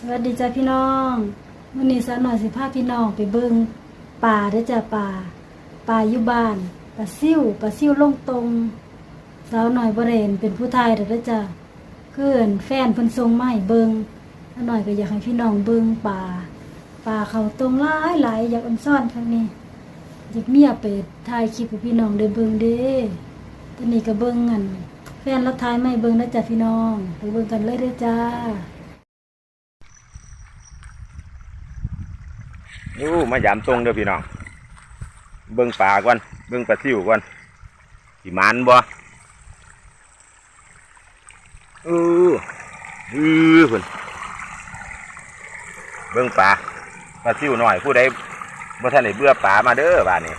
สวัสดีจ้าพี่น้องวันนี้สาวหน่อยสิพาพี่น้องไปเบิ่งป่าเด้จ้าป่าป่าอยู่บ้านป่าซิ่วป่าซิ่วลงตรงสาวหน่อยบ่ได้เห็นเป็นผู้ไทยเด้อเด้จ้าเพื่อนแฟนเพิ่นส่งไม้เบิ่งสาวหน่อยก็อยากให้พี่น้องเบิ่งป่าป่าเขาตรงหลายหลายอยากอันซ่อนครั้งนี้อยากเมียไปถ่ายคลิปให้พี่น้องได้เบิ่งเด้ตอนนี้ก็เบิ่งกันแฟนรับทายไม่เบิ่งนะจ้าพี่น้องไปเบิ่งกันเลยเด้อจ้า ยูมายามตรงเด้อพี่น้อง เบิ่งปลาก่อน เบิ่งปลาซิวก่อนสิมันบ่เออเออเพิ่นเบิ่งปลาปลาซิวหน่อย ผู้ใดบ่ทันได้เบื่อปลามาเด้อบ้านนี้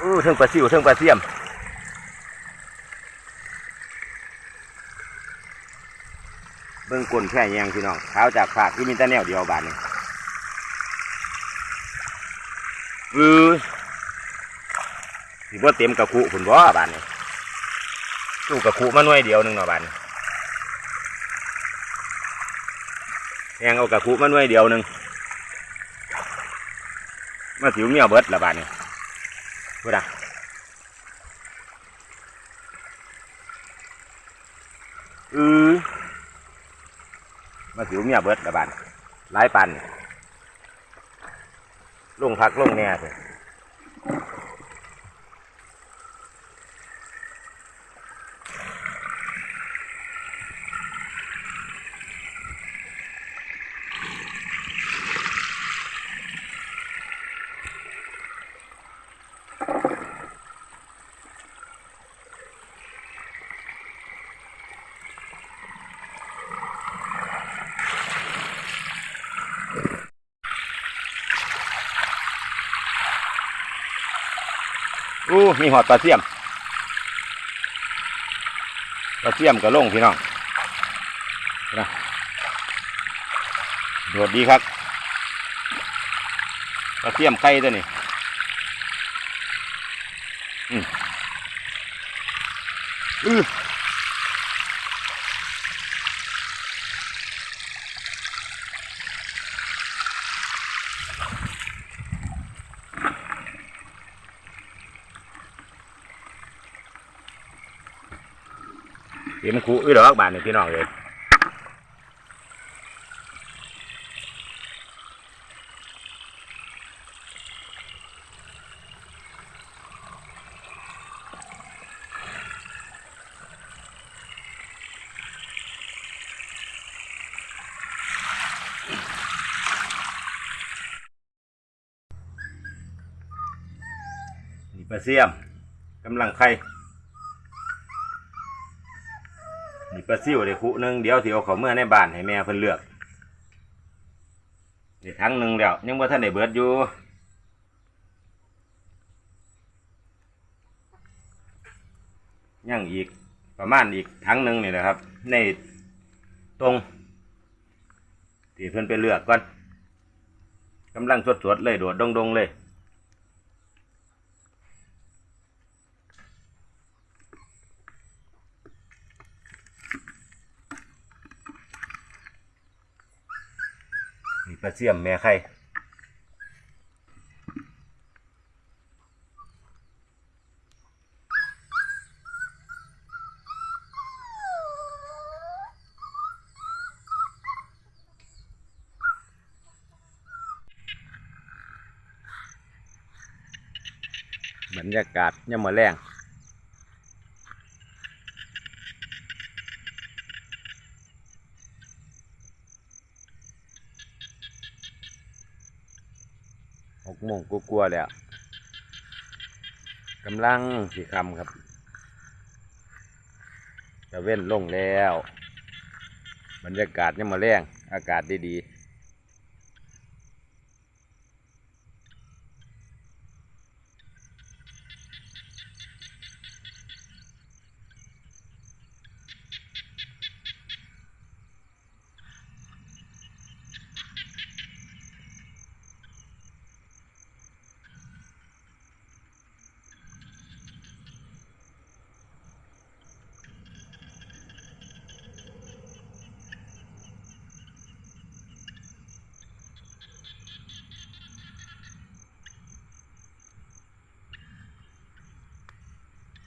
อู้เทิงปลาซิวเทิงปลาเสียม เบิ่งก้นแค่แยงพี่น้องเท้าจากผากที่มีแต่แนวเดียวบานนี้เออสิบ่เต็มกระคุผุนบ่บานนี้ตู้กระคุมาหน่วยเดียวหนึ่งเนาะบานนี้แยงเอากระคุมาหน่วยเดียวหนึ่งมาสิวเมียเบิดละบานนี้พูดอะเออ มาสิวเมียเบิดละบานหลายปันลงพักลงแน่เลย โอู้มีหอดปลาเสียมปลาเสียมกับลงพี่น้องนะโดดดีครับปลาเสียมไข่ตัวนี้อืมอื เต็มคูอื้อดอกบานนี่พี่น้องเลยนี่ปลาเสียมกำลังไข่ นี่ปลาซิวเดี๋ยวคุหนึงเดี๋ยวทีเอาเขาเมื่อในบ้านให้แม่เพิ่นเลือกนี่ทั้งหนึ่งเดี๋ยวยังว่าท่านได้เบิดอยู่ยังอีกประมาณอีกทั้งหนึ่งนี่แหละครับ ในตรงที่เพิ่นไปเลือกก่อนกำลังสดๆเลยโดดดงๆเลย นี่ปลาเสี่ยมแม่ไข่บรรยากาศย่ำมาแรง หกโมงกลัวๆแล้วกำลังสีคำครับจะเว้นลงแล้ว บรรยากาศยังมาแรงอากาศดีๆ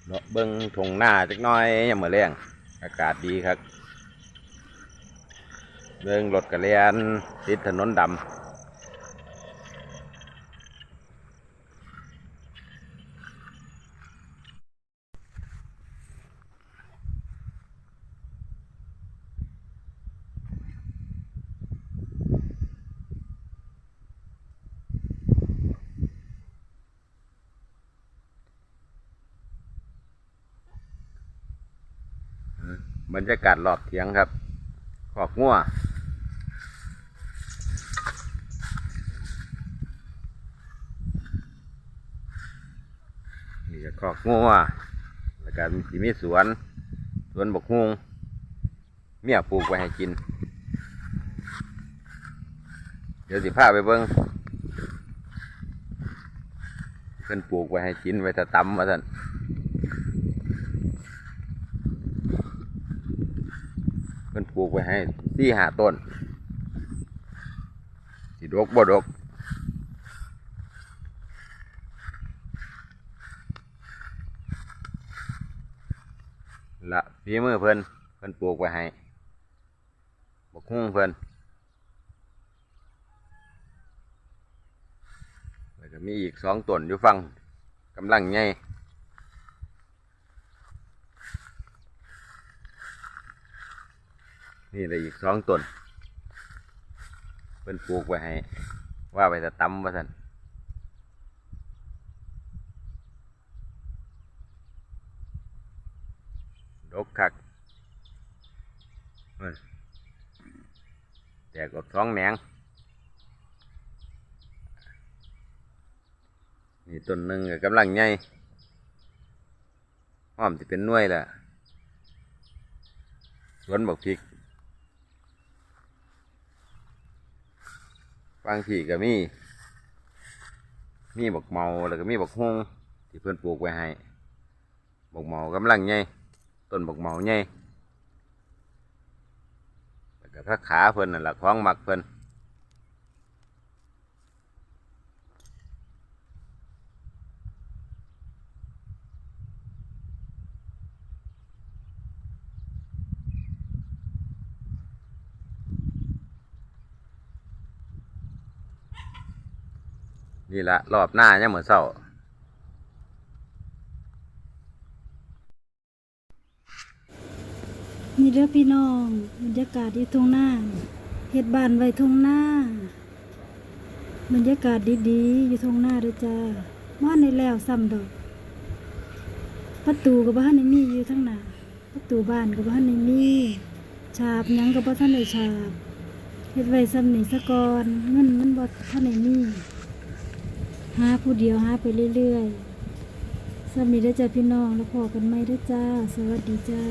เลาะเบิ้งทงหน้าจักน้อยยามมื้อแรงอากาศดีครับ เบิ้งรถกระเลียนติดถนนดำ บรรยากาศรอบเถียงครับขอกงัวนี่ก็ขอกงัวแล้วก็มีสิมีสวน สวนบกฮุงเมียปลูกไว้ให้กิน เดี๋ยวสิพาไปเบิ้งเพิ่นปลูกไว้ให้กินไว้ถ้าตำมาท่าน เพิ่น ปลูกไว้ให้สี่หาต้นสิดกบ่ดกละฝีมือเพิ่นเพิ่นปลูกไว้ให้บกหุ้งเพิ่นแล้วก็มีอีกสองต้นอยู่ฟังกำลังใหญ่ นี่เลยอีกสองต้นเป็นปลูกไว้ให้ ว่าไปจะตำว่าสันดกคักแตกออกสองแหนงนี่ต้นหนึ่งก็กำลังใหญ่หอมจะเป็นน่วยแหละสวนบักพริก บางทีก็มี มีบักเมาแล้วก็มีบักฮงที่เพื่อนปลูกไว้ให้บักเมากำลังใหญ่ต้นบักเมาใหญ่แล้วก็พักขาเพิ่นนั่นแหละของหมักเพิ่น นี่ละรอบหน้าเนี่ยเหมือนเศร้านี่เด้อพี่น้องบรรยากาศที่ทุ่งหน้าเฮ็ดบ้านไว้ทุ่งหน้าบรรยากาศดีๆ อยู่ทุ่งหน้าเด้อจ้าว่านในแล้วซ้ำดอก ประตูก็บ่ทันได้มีอยู่ทั้งหน้าประตูบ้านก็บ่ทันได้มีฉาบยังก็บ่ทันได้ฉาบเฮ็ดไว้ซ้ำนี่ซะกอนเงินมันบ่ทันได้มี หาผู้เดียวหาไปเรื่อยๆสามีได้จ้าพี่น้องแล้วพอกันไหม่เด้จ้า สวัสดีจ้า